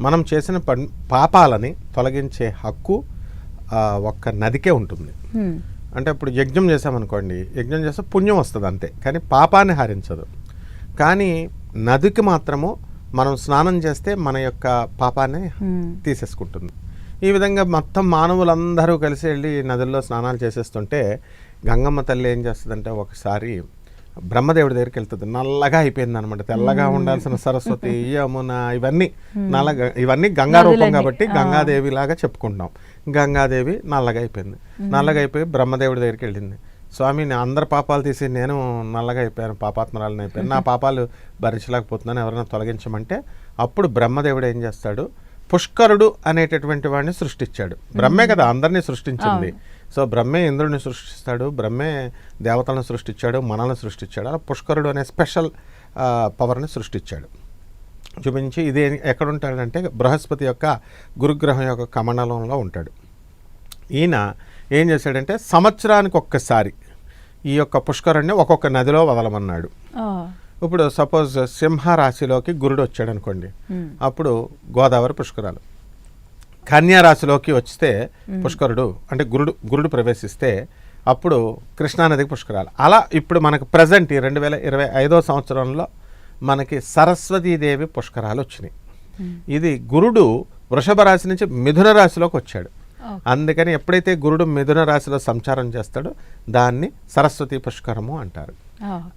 మనం చేసిన పాపాలని తొలగించే హక్కు ఒక్క నదికే ఉంటుంది. అంటే ఇప్పుడు యజ్ఞం చేసామనుకోండి యజ్ఞం చేస్తే పుణ్యం వస్తుంది అంతే కానీ పాపాన్ని హరించదు కానీ నదికి మాత్రము మనం స్నానం చేస్తే మన యొక్క పాపాన్ని. తీసేసుకుంటుంది ఈ విధంగా మొత్తం మానవులందరూ కలిసి వెళ్ళి నదుల్లో స్నానాలు చేసేస్తుంటే గంగమ్మ తల్లి ఏం చేస్తుందంటే ఒకసారి బ్రహ్మదేవుడి దగ్గరికి వెళ్తుంది. నల్లగా అయిపోయింది అనమాట తెల్లగా ఉండాల్సిన సరస్వతి యమున ఇవన్నీ నల్లగా ఇవన్నీ గంగా రూపం. కాబట్టి. గంగాదేవి లాగా చెప్పుకుంటాం గంగాదేవి నల్లగా అయిపోయింది. నల్లగా అయిపోయి బ్రహ్మదేవుడి దగ్గరికి వెళ్ళింది. స్వామి అందరి పాపాలు తీసి నేను నల్లగా అయిపోయాను పాపాత్మరాలను అయిపోయాను. నా పాపాలు భరించలేకపోతున్నాను ఎవరైనా తొలగించమంటే అప్పుడు బ్రహ్మదేవుడు ఏం చేస్తాడు? పుష్కరుడు అనేటటువంటి వాడిని సృష్టించాడు. బ్రహ్మే కదా అందరినీ సృష్టించింది. సో బ్రహ్మే ఇంద్రుడిని సృష్టిస్తాడు బ్రహ్మే దేవతలను సృష్టించాడు మనల్ని సృష్టించాడు అలా పుష్కరుడు అనే స్పెషల్ పవర్ని సృష్టించాడు. చూపించి ఇది ఎక్కడ ఉంటాడంటే బృహస్పతి యొక్క గురుగ్రహం యొక్క కమండలంలో ఉంటాడు. ఈయన ఏం చేశాడంటే సంవత్సరానికి ఒక్కసారి ఈ యొక్క పుష్కరుణ్ణి ఒక్కొక్క నదిలో వదలమన్నాడు. ఇప్పుడు సపోజ్ సింహ రాశిలోకి గురుడు వచ్చాడు అనుకోండి. అప్పుడు గోదావరి పుష్కరాలు కన్యా రాశిలోకి వస్తే పుష్కరుడు అంటే గురుడు గురుడు ప్రవేశిస్తే అప్పుడు కృష్ణానదికి పుష్కరాలు అలా ఇప్పుడు మనకు ప్రజెంట్ ఈ రెండు వేల ఇరవై ఐదో సంవత్సరంలో మనకి సరస్వతీదేవి పుష్కరాలు వచ్చినాయి ఇది గురుడు వృషభ రాశి నుంచి మిథున రాశిలోకి వచ్చాడు. అందుకని ఎప్పుడైతే గురుడు మిథున రాశిలో సంచారం చేస్తాడో దాన్ని సరస్వతి పుష్కరము అంటారు.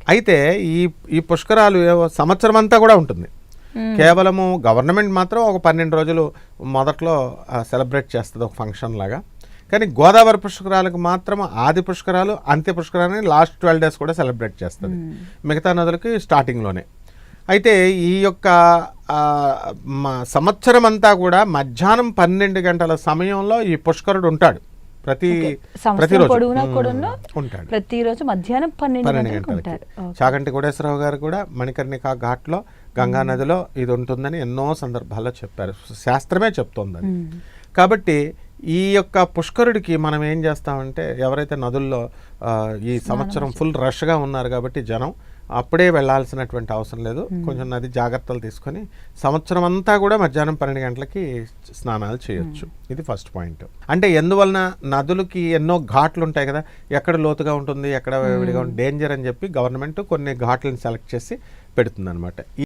అయితే ఈ ఈ పుష్కరాలు సంవత్సరం అంతా కూడా ఉంటుంది. హ్మ్. కేవలము గవర్నమెంట్ మాత్రం ఒక పన్నెండు రోజులు మొదట్లో సెలబ్రేట్ చేస్తుంది ఒక ఫంక్షన్ లాగా. కానీ గోదావరి పుష్కరాలకు మాత్రం ఆది పుష్కరాలు అంత్య పుష్కరాలని లాస్ట్ ట్వెల్వ్ డేస్ కూడా సెలబ్రేట్ చేస్తుంది. మిగతా నదులకి స్టార్టింగ్లోనే అయితే ఈ యొక్క సంవత్సరం అంతా కూడా మధ్యాహ్నం పన్నెండు గంటల సమయంలో ఈ పుష్కరుడు ఉంటాడు. ప్రతి ప్రతిరోజు. ఉంటాడు. ప్రతిరోజు మధ్యాహ్నం పన్నెండు గంటలకు. చాగంటి కోటేశ్వరరావు గారు కూడా మణికర్ణిక ఘాట్లో గంగా నదిలో ఇది ఉంటుందని ఎన్నో సందర్భాల్లో చెప్పారు. శాస్త్రమే చెప్తోంది అది హ్మ్. కాబట్టి ఈ యొక్క పుష్కరుడికి మనం ఏం చేస్తామంటే ఎవరైతే నదుల్లో ఈ సంవత్సరం ఫుల్ రష్గా ఉన్నారు కాబట్టి జనం అప్పుడే వెళ్ళాల్సినటువంటి అవసరం లేదు. కొంచెం నది జాగ్రత్తలు తీసుకొని సంవత్సరం అంతా కూడా మధ్యాహ్నం పన్నెండు గంటలకి స్నానాలు చేయొచ్చు. ఇది ఫస్ట్ పాయింట్. అంటే ఎందువలన నదులకి ఎన్నో ఘాట్లు ఉంటాయి కదా ఎక్కడ లోతుగా ఉంటుంది ఎక్కడ విడిగా ఉంటుంది డేంజర్ అని చెప్పి గవర్నమెంట్ కొన్ని ఘాట్లను సెలెక్ట్ చేసి పెడుతుంది